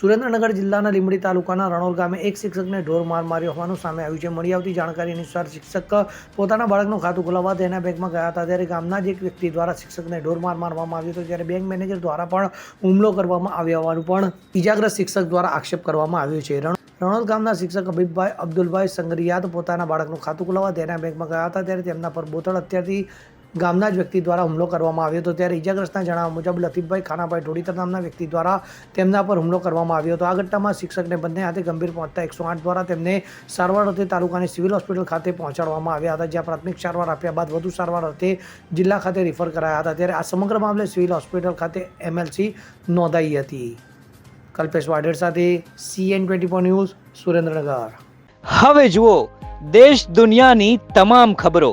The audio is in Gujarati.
સુરેન્દ્રનગર જિલ્લાના લીંબડી તાલુકાના રણોલ ગામે એક શિક્ષકને ઢોર માર માર્યો હોવાનું સામે આવ્યું છે. મળી આવતી જાણકારી અનુસાર શિક્ષક પોતાના બાળકનું ખાતું ખોલાવવા તેના બેંકમાં ગયા હતા. ત્યારે ગામના જ એક વ્યક્તિ દ્વારા શિક્ષકને ઢોર માર મારવામાં આવ્યો હતો. ત્યારે બેંક મેનેજર દ્વારા પણ હુમલો કરવામાં આવ્યો હોવાનું પણ ઇજાગ્રસ્ત શિક્ષક દ્વારા આક્ષેપ કરવામાં આવ્યો છે. રણ- રણોલ ગામના શિક્ષક હબીબભાઈ અબ્દુલભાઈ સંગરિયાત પોતાના બાળકનું ખાતું ખોલાવવા તેના બેંકમાં ગયા હતા. ત્યારે તેમના પર બોતલ અત્યારથી ગામના જ વ્યક્તિ દ્વારા હુમલો કરવામાં આવ્યો હતો. ત્યારે ઇજાગ્રસ્તના જણાવ્યા મુજબ લતીફભાઈ ખાનાભાઈ ઢોડીતર નામના વ્યક્તિ દ્વારા તેમના પર હુમલો કરવામાં આવ્યો હતો. આ ઘટનામાં શિક્ષકને બંને હાથે ગંભીર પહોંચતા એકસો આઠ દ્વારા તેમને સારવાર અર્થે તાલુકાની સિવિલ હોસ્પિટલ ખાતે પહોંચાડવામાં આવ્યા હતા, જ્યાં પ્રાથમિક સારવાર આપ્યા બાદ વધુ સારવાર અર્થે જિલ્લા ખાતે રિફર કરાયા હતા. ત્યારે આ સમગ્ર મામલે સિવિલ હોસ્પિટલ ખાતે એમએલસી નોંધાઈ હતી. કલ્પેશ વાઢેર સાથે CN twenty four news Surendranagar. હવે જુઓ, દેશ દુનિયાની તમામ ખબરો